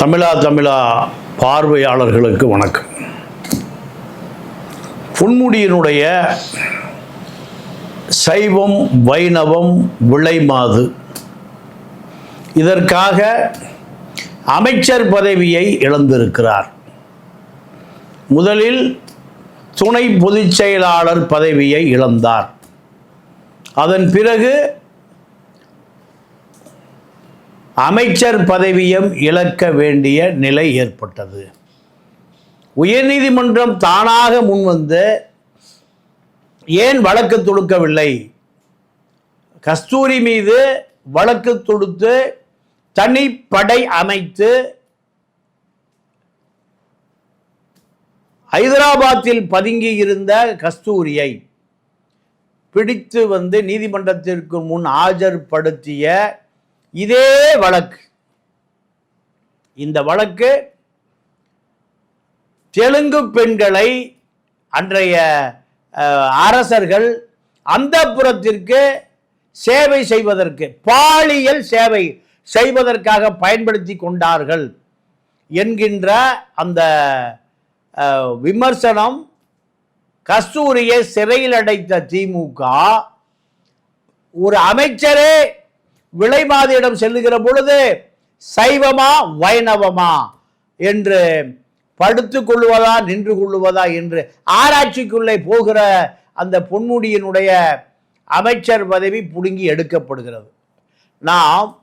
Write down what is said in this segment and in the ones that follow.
தமிழா தமிழா பார்வையாளர்களுக்கு வணக்கம். பொன்முடியினுடைய சைவம் வைணவம் விளைமாது இதற்காக அமைச்சர் பதவியை இழந்திருக்கிறார். முதலில் துணை பொதுச் செயலாளர் பதவியை இழந்தார். அதன் பிறகு அமைச்சர் பதவியும் இழக்க வேண்டிய நிலை ஏற்பட்டது. உயர்நீதிமன்றம் தானாக முன்வந்து ஏன் வழக்கு தொடுக்கவில்லை? கஸ்தூரி மீது வழக்கு தொடுத்து தனிப்படை அமைத்து ஹைதராபாத்தில் பதுங்கி இருந்த கஸ்தூரியை பிடித்து வந்து நீதிமன்றத்திற்கு முன் ஆஜர்படுத்திய இதே வழக்கு. இந்த வழக்கு தெலுங்கு பெண்களை அன்றைய அரசர்கள் அந்த புறத்திற்கு சேவை செய்வதற்கு பாலியல் சேவை செய்வதற்காக பயன்படுத்தி கொண்டார்கள் என்கின்ற அந்த விமர்சனம் கஸ்தூரியை சிறையில் அடைத்த திமுக ஒரு அமைச்சரே விலைமாதியிடம் செல்லுகிற பொழுது சைவமா வைணவமா? என்று படுத்து கொள்வதா நின்று கொள்வதா என்று ஆராய்ச்சிக்குள்ளே போகிற அந்த பொன்முடியினுடைய அமைச்சர் பதவி புடுங்கி எடுக்கப்படுகிறது. நாம்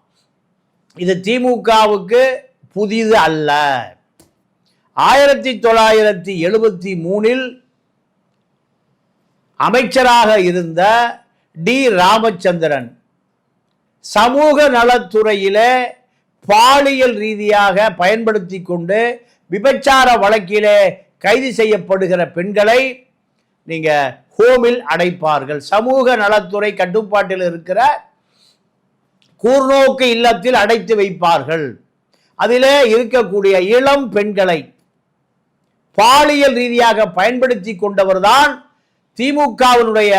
இது திமுகவுக்கு புதிது அல்ல. ஆயிரத்தி தொள்ளாயிரத்தி எழுபத்தி மூணில் அமைச்சராக இருந்த டி. ராமச்சந்திரன் சமூக நலத்துறையிலே பாலியல் ரீதியாக பயன்படுத்தி கொண்டு விபச்சார வழக்கிலே கைது செய்யப்படுகிற பெண்களை நீங்கள் ஹோமில் அடைப்பார்கள். சமூக நலத்துறை கட்டுப்பாட்டில் இருக்கிற கூர்நோக்கு இல்லத்தில் அடைத்து வைப்பார்கள். அதிலே இருக்கக்கூடிய இளம் பெண்களை பாலியல் ரீதியாக பயன்படுத்தி கொண்டவர்தான் திமுகவினுடைய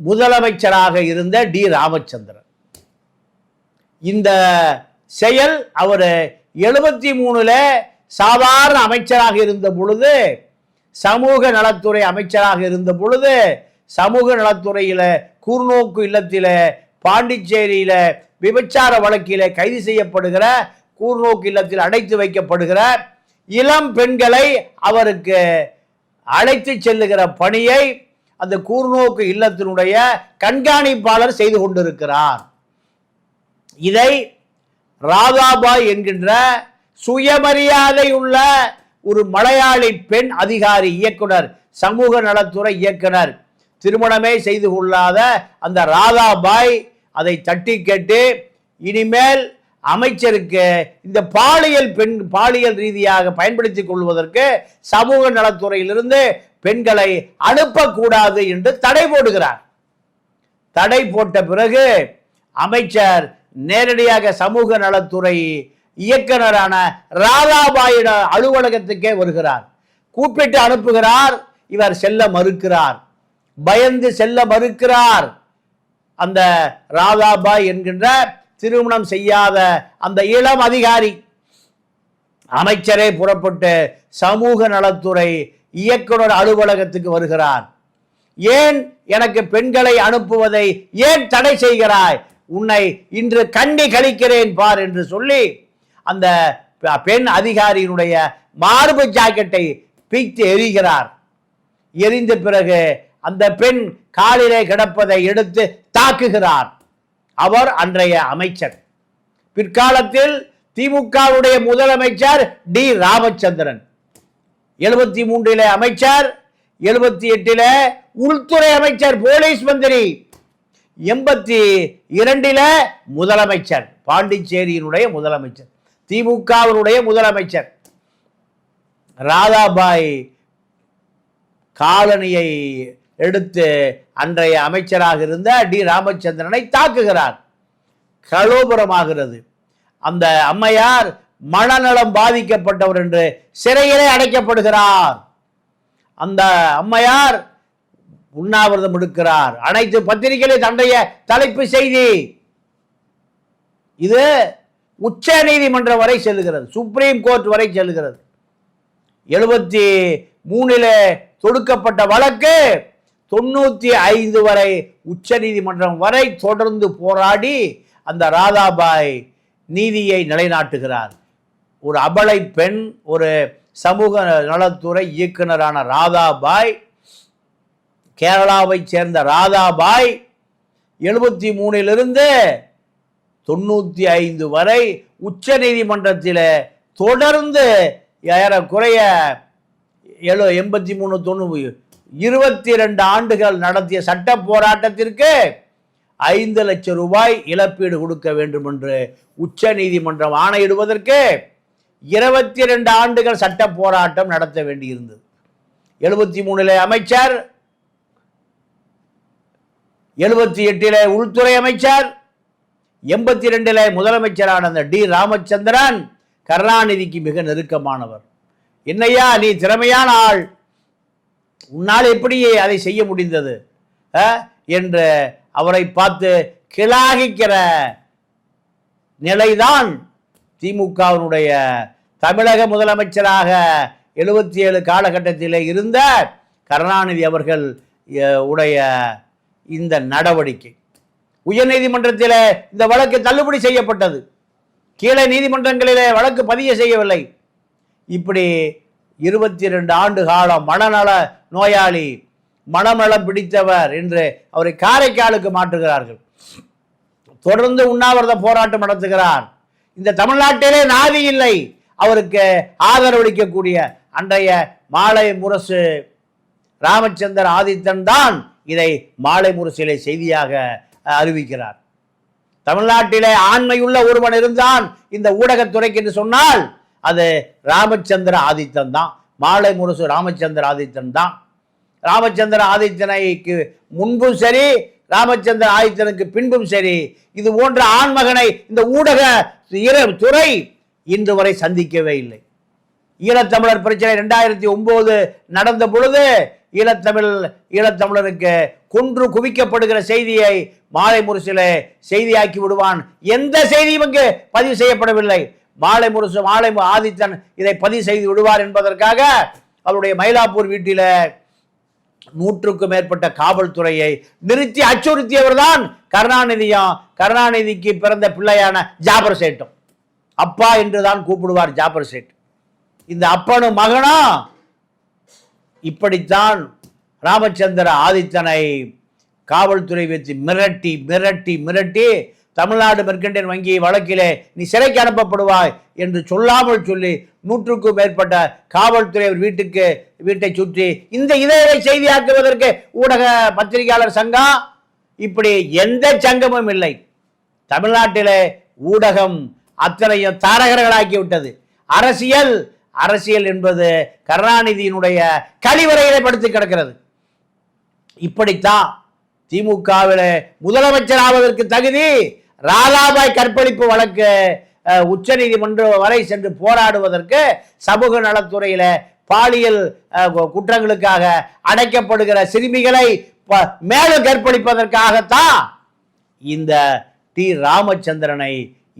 முதலமைச்சராக இருந்த டி ராமச்சந்திரன். இந்த செயல் அவர் எழுபத்தி மூணுல சாதாரண அமைச்சராக இருந்த பொழுது சமூக நலத்துறை அமைச்சராக இருந்த பொழுது சமூக நலத்துறையில் கூர்நோக்கு இல்லத்தில் பாண்டிச்சேரியில் விபச்சார வழக்கில் கைது செய்யப்படுகிற கூர்நோக்கு இல்லத்தில் அடைத்து வைக்கப்படுகிற இளம் பெண்களை அவருக்கு அழைத்து செல்லுகிற பணியை அந்த கூர்நோக்கு இல்லத்தினுடைய கண்காணிப்பாளர் செய்து கொண்டிருக்கிறார். இதை ராதாபாய் என்கின்ற சுயமரியாதை உள்ள ஒரு மலையாளி பெண் அதிகாரி இயக்குனர் சமூக நலத்துறை இயக்குனர் திருமணமே செய்து கொள்ளாத அந்த ராதாபாய் அதை தட்டி கேட்டு இனிமேல் அமைச்சருக்கு இந்த பாலியல் பெண் பாலியல் ரீதியாக பயன்படுத்திக் கொள்வதற்கு சமூக நலத்துறையிலிருந்து பெண்களை அனுப்பக்கூடாது என்று தடை போடுகிறார். தடை போட்ட பிறகு அமைச்சர் நேரடியாக சமூக நலத்துறை இயக்குனரான ராதாபாயிட அலுவலகத்துக்கே வருகிறார். கூப்பிட்டு அனுப்புகிறார் இவர் செல்ல மறுக்கிறார். பயந்து செல்ல மறுக்கிறார். அந்த ராதாபாய் என்கின்ற திருமணம் செய்யாத அந்த இளம் அதிகாரி அமைச்சரே புறப்பட்டு சமூக நலத்துறை இயக்குனர் அலுவலகத்துக்கு வருகிறார். ஏன் எனக்கு பெண்களை அனுப்புவதை ஏன் தடை செய்கிறாய்? உன்னை இன்று கண்டி கழிக்கிறேன் பார் என்று சொல்லி அந்த பெண் அதிகாரியினுடைய மார்பு ஜாக்கெட்டை பீத்து எரிகிறார் எரிந்த பிறகு அந்த பெண் காலிலே கிடப்பதை எடுத்து தாக்குகிறார். அவர் அன்றைய அமைச்சர். பிற்காலத்தில் திமுகவுடைய முதலமைச்சர் டி ராமச்சந்திரன். எழுபத்தி மூன்றில் அமைச்சர் எழுபத்தி எட்டில் உள்துறை அமைச்சர் போலீஸ் மந்திரி எண்பத்தி இரண்டில முதலமைச்சர் பாண்டிச்சேரியினுடைய முதலமைச்சர் திமுகவினுடைய முதலமைச்சர். ராதாபாய் காலனியை எடுத்து அன்றைய அமைச்சராக இருந்த டி ராமச்சந்திரனை தாக்குகிறார். கலோபுரமாகிறது. அந்த அம்மையார் மனநலம் பாதிக்கப்பட்டவர் என்று சிறையிலே அடைக்கப்படுகிறார். அந்த அம்மையார் உண்ணாவிரதம் எடுக்கிறார். அனைத்து பத்திரிகைகளில் தன்னுடைய தலைப்பு செய்தி. இது உச்ச நீதிமன்றம் வரை செல்கிறது. சுப்ரீம் கோர்ட் வரை செல்கிறது. எழுபத்தி மூணில் தொடுக்கப்பட்ட வழக்கு தொண்ணூற்றி ஐந்து வரை உச்ச நீதிமன்றம் வரை தொடர்ந்து போராடி அந்த ராதாபாய் நீதியை நிலைநாட்டுகிறார். ஒரு அபலை பெண் ஒரு சமூக நலத்துறை இயக்குனரான ராதாபாய் கேரளாவைச் சேர்ந்த ராதாபாய் எழுபத்தி மூணிலிருந்து தொண்ணூற்றி ஐந்து வரை உச்ச நீதிமன்றத்தில் தொடர்ந்து ஏறக்குறைய எழு எண்பத்தி மூணு தொண்ணூறு இருபத்தி ரெண்டு ஆண்டுகள் நடத்திய சட்ட போராட்டத்திற்கு ஐந்து லட்சம் ரூபாய் இழப்பீடு கொடுக்க வேண்டும் என்று உச்ச நீதிமன்றம் ஆணையிடுவதற்கு இருபத்தி ரெண்டு ஆண்டுகள் சட்ட போராட்டம் நடத்த வேண்டியிருந்தது. எழுபத்தி மூணில் அமைச்சர் எழுபத்தி எட்டில் உள்துறை அமைச்சர் எண்பத்தி ரெண்டில் முதலமைச்சரான அந்த டி. ராமச்சந்திரன் கருணாநிதிக்கு மிக நெருக்கமானவர். என்னையா நீ திறமையான ஆள். உன்னால் எப்படி அதை செய்ய முடிந்தது? என்று அவரை பார்த்து கிளாகிக்கிற நிலைதான் திமுகவினுடைய தமிழக முதலமைச்சராக எழுபத்தி ஏழு காலகட்டத்தில் இருந்த கருணாநிதி அவர்கள் உடைய இந்த நடவடிக்கை. உயர்நீதிமன்றத்தில் இந்த வழக்கு தள்ளுபடி செய்யப்பட்டது. கீழே நீதிமன்றங்களிலே வழக்கு பதிய செய்யவில்லை. இப்படி இருபத்தி ரெண்டு ஆண்டு காலம் மனநல நோயாளி மனநலம் பிடித்தவர் என்று அவரை காரைக்காலுக்கு மாற்றுகிறார்கள். தொடர்ந்து உண்ணாவிரத போராட்டம் நடத்துகிறார். இந்த தமிழ்நாட்டிலே நாதி இல்லை. அவருக்கு ஆதரவளிக்கக்கூடிய அன்றைய மாலை முரசு ராமச்சந்திர ஆதித்தன் தான் இதை மாலை முரசிலே செய்தியாக அறிவிக்கிறார். தமிழ்நாட்டிலே ஆண்மையுள்ள ஒருவன் இருந்தான் இந்த ஊடகத்துறைக்கு என்று சொன்னால் அது ராமச்சந்திர ஆதித்தன் தான். மாலை முரசு ராமச்சந்திர ஆதித்தன் தான். ராமச்சந்திர ஆதித்தனைக்கு முன்பும் சரி ராமச்சந்திர ஆதித்தனுக்கு பின்பும் சரி இது போன்ற ஆண்மகனை இந்த ஊடக துறை இன்று வரை சந்திக்கவே இல்லை. ஈழத்தமிழர் பிரச்சனை ரெண்டாயிரத்தி ஒன்பது நடந்த பொழுது ஈழத்தமிழ் ஈழத்தமிழருக்கு கொன்று குவிக்கப்படுகிற செய்தியை மாலை முரசில செய்தியாக்கி விடுவான். எந்த செய்தியும் இங்கு பதிவு செய்யப்படவில்லை. மாலை முரசு மாலை ஆதித்தன் இதை பதிவு செய்து விடுவார் என்பதற்காக அவருடைய மயிலாப்பூர் வீட்டில நூற்றுக்கும் மேற்பட்ட காவல்துறையை நிறுத்தி அச்சுறுத்தியவர் தான் கருணாநிதியும் கருணாநிதிக்கு பிறந்த பிள்ளையான ஜாபர் சேட்டும். அப்பா என்று தான் கூப்பிடுவார் ஜாபர் சேட். இந்த அப்பனும் மகனும் இப்படித்தான் ராமச்சந்திர ஆதித்தனை காவல்துறை வைத்து மிரட்டி மிரட்டி மிரட்டி தமிழ்நாடு மெர்கண்டைன் வங்கி வழக்கிலே நீ சிறைக்கு அனுப்பப்படுவாய் என்று சொல்லாமல் சொல்லி நூற்றுக்கும் மேற்பட்ட காவல்துறை அவர் வீட்டுக்கு வீட்டை சுற்றி இந்த இதை செய்தியாக்குவதற்கு ஊடக பத்திரிகையாளர் சங்கம் இப்படி எந்த சங்கமும் இல்லை. தமிழ்நாட்டிலே ஊடகம் அத்தனையும் தாரகர்களாக்கி விட்டது அரசியல் அரசியல் என்பது கருணாநிதியினுடைய கழிவறையிலே படுத்து கிடக்கிறது. இப்படித்தான் திமுகவில் முதலமைச்சர் ஆவதற்கு தகுதி ராதாபாய் கற்பழிப்பு வழக்கு உச்சநீதிமன்றம் வரை சென்று போராடுவதற்கு சமூக நலத்துறையில பாலியல் குற்றங்களுக்காக அடைக்கப்படுகிற சிறுமிகளை ப- மேலும் கற்பழிப்பதற்காகத்தான் இந்த டி. ராமச்சந்திரனை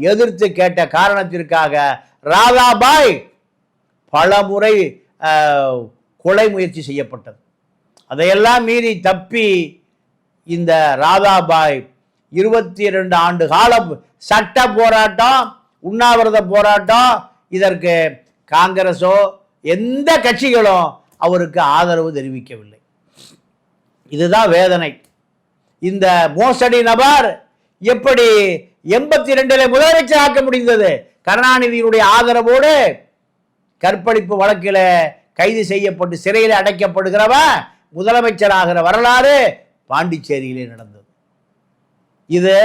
எதிர்த்து கேட்ட காரணத்திற்காக ராதாபாய் பல முறை கொலை முயற்சி செய்யப்பட்டது. அதையெல்லாம் மீறி தப்பி இந்த ராதாபாய் இருபத்தி இரண்டு ஆண்டு காலம் சட்ட போராட்டம் உண்ணாவிரத போராட்டம் இதற்கு காங்கிரஸோ எந்த கட்சிகளும் அவருக்கு ஆதரவு தெரிவிக்கவில்லை. இதுதான் வேதனை. இந்த மோசடி நபர் எப்படி எண்பத்தி ரெண்டுல முதலமைச்சர் ஆக்க முடிந்தது? கருணாநிதியினுடைய ஆதரவோடு கற்பழிப்பு வழக்கில் கைது செய்யப்பட்டு சிறையில் அடைக்கப்படுகிறவன் முதலமைச்சராகிற வரலாறு பாண்டிச்சேரியிலே நடந்தது. இது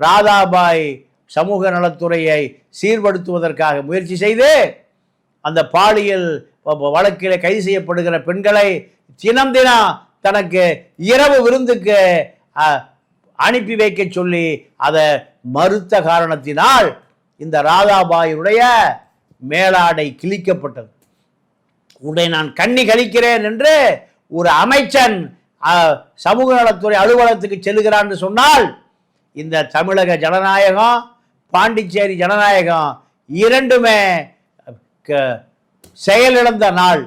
ராதாபாய் சமூக நலத்துறையை சீர்படுத்துவதற்காக முயற்சி செய்து அந்த பாலியல் வழக்கில் கைது செய்யப்படுகிற பெண்களை தினம் தினம் தனக்கு இரவு விருந்துக்கு அனுப்பி வைக்க சொல்லி அதை மறுத்த காரணத்தினால் இந்த ராதாபாயுடைய மேலாடை கிழிக்கப்பட்டது. உன்னை நான் கண்ணி கழிக்கிறேன் என்று ஒரு அமைச்சன் சமூக நலத்துறை அலுவலகத்துக்கு செல்கிறான்னு சொன்னால் இந்த தமிழக ஜனநாயகம் பாண்டிச்சேரி ஜனநாயகம் இரண்டுமே க- செயலிழந்த நாள்.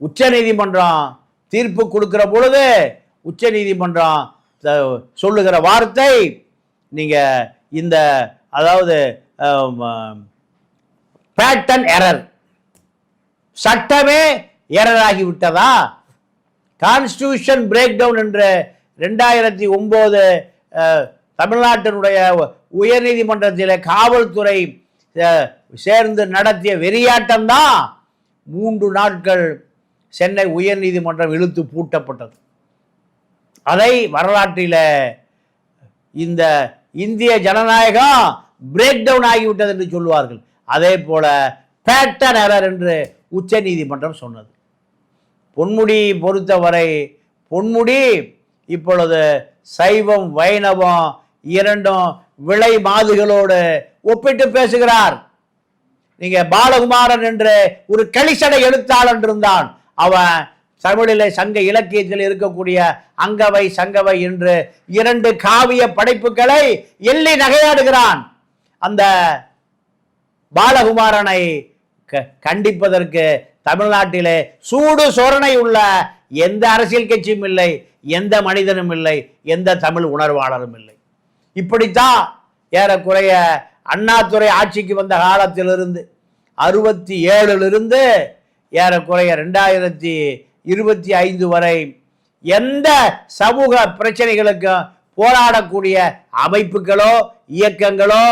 உச்சநீதிமன்றம் தீர்ப்பு கொடுக்கிற பொழுது உச்சநீதிமன்றம் சொல்லுகிற வார்த்தை நீங்கள் இந்த அதாவது பேட்டன் எரர் சட்டமே எரர் ஆகிவிட்டதா? கான்ஸ்டியூஷன் பிரேக் டவுன் என்று ரெண்டாயிரத்தி ஒம்பது தமிழ்நாட்டினுடைய உயர்நீதிமன்றத்தில் காவல்துறை சேர்ந்து நடத்திய வெறியாட்டம் தான் மூன்று நாட்கள் சென்னை உயர்நீதிமன்றம் இழுத்து பூட்டப்பட்டது. அதை வரலாற்றில் இந்த இந்திய ஜனநாயகம் பிரேக் டவுன் ஆகிவிட்டது என்று சொல்லுவார்கள். அதே போல பேட்டன் எரர் என்று உச்ச நீதிமன்றம் சொன்னது. பொன்முடி பொறுத்தவரை பொன்முடி இப்பொழுது சைவம் வைணவம் இரண்டும் விலை மாதுகளோடு ஒப்பிட்டு பேசுகிறார். நீங்க பாலகுமாரன் என்று ஒரு களிசடை எழுத்தாளன் இருந்தான். அவன் தமிழிலே சங்க இலக்கியத்தில் இருக்கக்கூடிய அங்கவை சங்கவை என்று இரண்டு காவிய படைப்புகளை எள்ளி நகையாடுகிறான். அந்த பாலகுமாரனை க- கண்டிப்பதற்கு தமிழ்நாட்டிலே சூடு சோரணை உள்ள எந்த அரசியல் கட்சியும் இல்லை எந்த மனிதனும் இல்லை எந்த தமிழ் உணர்வாளரும் இல்லை. இப்படித்தான் ஏறக்குறைய அண்ணாதுரை ஆட்சிக்கு வந்த காலத்திலிருந்து அறுபத்தி ஏழிலிருந்து ஏறக்குறைய ரெண்டாயிரத்தி இருபத்தி ஐந்து வரை எந்த சமூக பிரச்சனைகளுக்கும் போராடக்கூடிய அமைப்புகளோ இயக்கங்களோ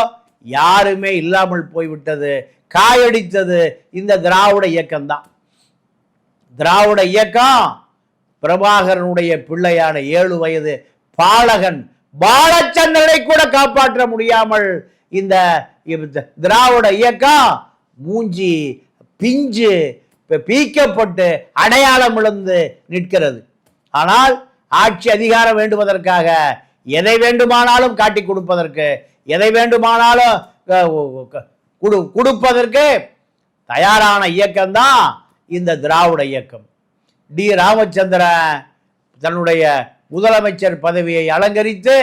யாருமே இல்லாமல் போய்விட்டது. காயடித்தது இந்த திராவிட இயக்கம்தான். திராவிட இயக்கம் பிரபாகரனுடைய பிள்ளையான ஏழு வயது பாலகன் பாலச்சந்திரனை கூட காப்பாற்ற முடியாமல் இந்த திராவிட இயக்கம் மூஞ்சி பிஞ்சு பீக்கப்பட்டு அடையாளம் இழந்து நிற்கிறது. ஆனால் ஆட்சி அதிகாரம் வேண்டுவதற்காக எதை வேண்டுமானாலும் காட்டி கொடுப்பதற்கு எதை வேண்டுமானாலும் கொடுப்பதற்கு தயாரான இயக்கம்தான் இந்த திராவிட இயக்கம். டி. ராமச்சந்திரன் தன்னுடைய முதலமைச்சர் பதவியை அலங்கரித்து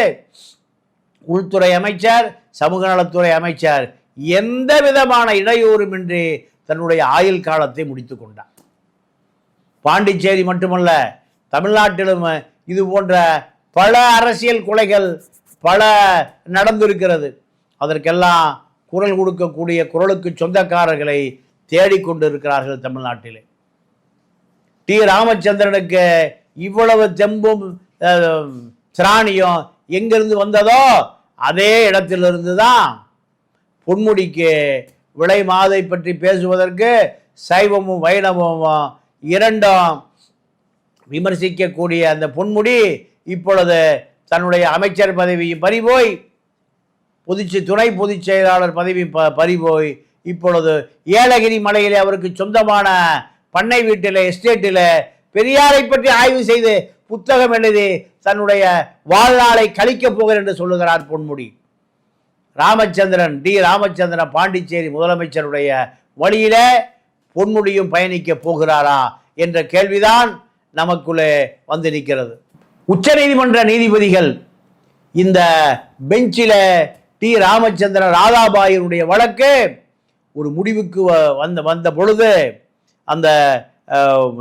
உள்துறை அமைச்சர் சமூக நலத்துறை அமைச்சர் எந்த விதமான இடையூறுமின்றி தன்னுடைய ஆயுள் காலத்தை முடித்து கொண்டார். பாண்டிச்சேரி மட்டுமல்ல தமிழ்நாட்டிலும் இது போன்ற பல அரசியல் கொலைகள் பல நடந்திருக்கிறது. அதற்கெல்லாம் குரல் கொடுக்கக்கூடிய குரலுக்கு சொந்தக்காரர்களை தேடிக்கொண்டிருக்கிறார்கள் தமிழ்நாட்டிலே. டி ராமச்சந்திரனுக்கு இவ்வளவு தெம்பும் சிராணியும் எங்கிருந்து வந்ததோ அதே இடத்திலிருந்து தான் பொன்முடிக்கு விலை மாதை பற்றி பேசுவதற்கு சைவமும் வைணவமும் இரண்டும் விமர்சிக்கக்கூடிய அந்த பொன்முடி இப்பொழுது தன்னுடைய அமைச்சர் பதவி பறிபோய் பொதுச்சு துணை பொதுச் செயலாளர் பதவி ப பறிபோய் இப்பொழுது ஏலகிரி மலையிலே அவருக்கு சொந்தமான பண்ணை வீட்டில் எஸ்டேட்டில் பெரியாரை பற்றி ஆய்வு செய்து புத்தகம் எழுதி தன்னுடைய வாழ்நாளை கழிக்கப் போகிறேன் என்று சொல்லுகிறார் பொன்முடி. ராமச்சந்திரன் டி. ராமச்சந்திரன் பாண்டிச்சேரி முதலமைச்சருடைய வழியில பொன்முடியும் பயணிக்க போகிறாரா என்ற கேள்விதான் நமக்குள்ளே வந்து நிற்கிறது. உச்சநீதிமன்ற நீதிபதிகள் இந்த பெஞ்சில் டி. ராமச்சந்திரன் ராதாபாயினுடைய வழக்கு ஒரு முடிவுக்கு வ- வந்த வந்த பொழுது அந்த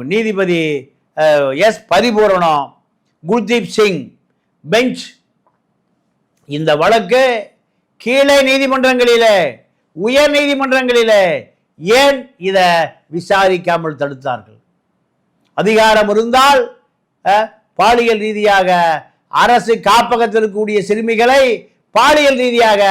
நீதிபதி எஸ் பரிபூரணம் குல்தீப் சிங் பெஞ்ச் இந்த வழக்கு கீழே நீதிமன்றங்களிலே உயர் நீதிமன்றங்களிலே ஏன் இதை விசாரிக்காமல் தடுத்தார்கள்? அதிகாரம் இருந்தால் பாலியல் ரீதியாக அரசு காப்பகத்தில் இருக்கக்கூடிய சிறுமிகளை பாலியல் ரீதியாக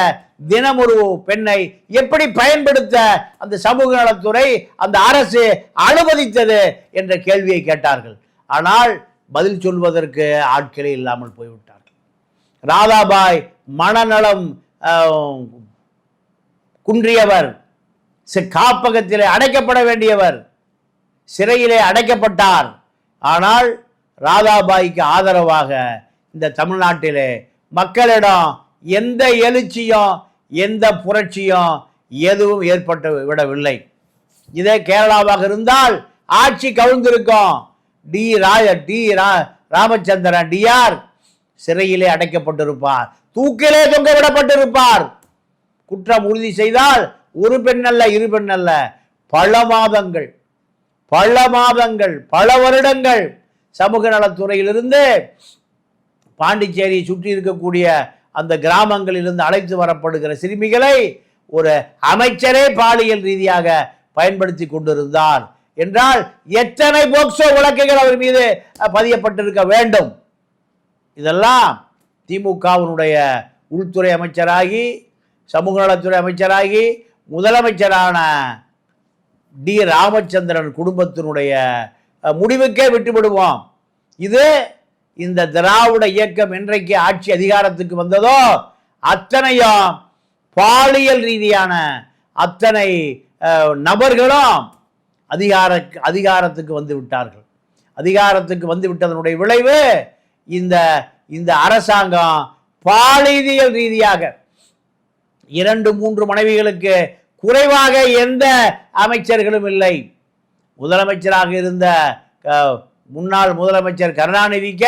தினமொரு பெண்ணை எப்படி பயன்படுத்த அந்த சமூக நலத்துறை அந்த அரசு அனுமதித்தது என்ற கேள்வியை கேட்டார்கள். ஆனால் பதில் சொல்வதற்கு ஆட்களே இல்லாமல் போய்விட்டார்கள். ராதாபாய் மனநலம் குன்றியவர் காப்பகத்திலே அடைக்கப்பட வேண்டியவர் சிறையிலே அடைக்கப்பட்டார். ஆனால் ராதாபாய்க்கு ஆதரவாக இந்த தமிழ்நாட்டிலே மக்களிடம் எந்த எழுச்சியும் எந்த புரட்சியும் எதுவும் ஏற்பட்டு விடவில்லை. இதே கேரளாவாக இருந்தால் ஆட்சி கவிழ்ந்திருக்கும் டி ராஜ டி ரா ராமச்சந்திரன் டிஆர் சிறையிலே அடைக்கப்பட்டிருப்பார். தூக்கிலே தொங்க விடப்பட்டிருப்பார். குற்றம் உறுதி செய்தால் ஒரு பெண் அல்ல இரு பெண் அல்ல பல மாதங்கள் பல மாதங்கள் பல வருடங்கள் சமூக நலத்துறையிலிருந்து பாண்டிச்சேரியை சுற்றி இருக்கக்கூடிய அந்த கிராமங்களிலிருந்து அழைத்து வரப்படுகிற சிறுமிகளை ஒரு அமைச்சரே பாலியல் ரீதியாக பயன்படுத்தி கொண்டிருந்தார். என்றால் எத்தனை போக்சோ வழக்குகள் அவர் மீது பதியப்பட்டிருக்க வேண்டும்? இதெல்லாம் திமுகவினுடைய உள்துறை அமைச்சராகி சமூக நலத்துறை அமைச்சராகி முதலமைச்சரான டி ராமச்சந்திரன் குடும்பத்தினுடைய முடிவுக்கே விட்டுவிடுவோம். இது இந்த திராவிட இயக்கம் இன்றைக்கு ஆட்சி அதிகாரத்துக்கு வந்ததோ அத்தனையும் பாலியல் ரீதியான அத்தனை நபர்களும் அதிகார அதிகாரத்துக்கு வந்து விட்டார்கள். அதிகாரத்துக்கு வந்து விட்டதனுடைய விளைவு இந்த இந்த அரசாங்கம் பாலியல் ரீதியாக இரண்டு மூன்று மனைவிகளுக்கு குறைவாக எந்த அமைச்சர்களும் இல்லை. முதலமைச்சராக இருந்த முன்னாள் முதலமைச்சர் கருணாநிதிக்க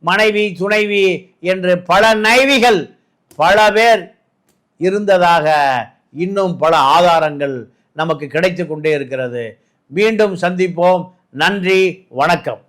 மனைவி துணைவி என்று பல நைவிகள் பல பேர் இருந்ததாக இன்னும் பல ஆதாரங்கள் நமக்கு கிடைத்து கொண்டே இருக்கிறது. மீண்டும் சந்திப்போம். நன்றி வணக்கம்.